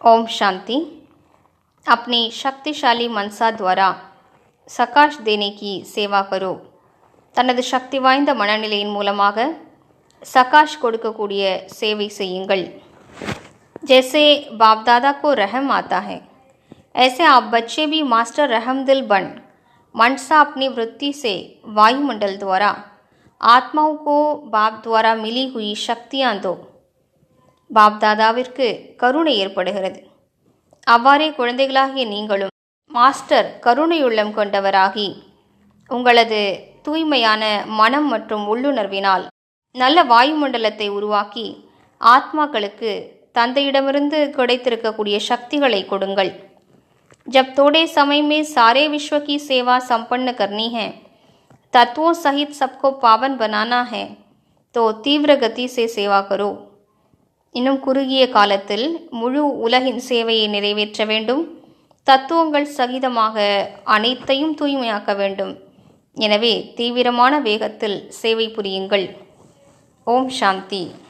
ओम शांति अपनी शक्तिशाली मनसा द्वारा சகாஷ் தேனே கி சேவா கரோ தனது சக்தி வாய்ந்த மனநிலையின் மூலமாக சகாஷ் கொடுக்கக்கூடிய சேவை செய்யுங்கள் जैसे बाप दादा को रहम आता है ऐसे आप बच्चे भी मास्टर रहम दिल बन मनसा अपनी वृत्ति से वायुमंडल द्वारा आत्माओं को बाप द्वारा मिली हुई शक्तियाँ दो பாப் தாதாவிற்கு கருணை ஏற்படுகிறது அவ்வாறே குழந்தைகளாகிய நீங்களும் மாஸ்டர் கருணையுள்ளம் கொண்டவராகி உங்களது தூய்மையான மனம் மற்றும் உள்ளுணர்வினால் நல்ல வாயுமண்டலத்தை உருவாக்கி ஆத்மாக்களுக்கு தந்தையிடமிருந்து கிடைத்திருக்கக்கூடிய சக்திகளை கொடுங்கள் जब थोड़े समय में सारे विश्व की सेवा संपन्न करनी है तत्वों सहित सबको पावन बनाना है तो तीव्र गति से सेवा करो இன்னும் குறுகிய காலத்தில் முழு உலகின் சேவையை நிறைவேற்ற வேண்டும். தத்துவங்கள் சகிதமாக அனைத்தையும் தூய்மையாக்க வேண்டும். எனவே தீவிரமான வேகத்தில் சேவை புரியுங்கள். ஓம் சாந்தி.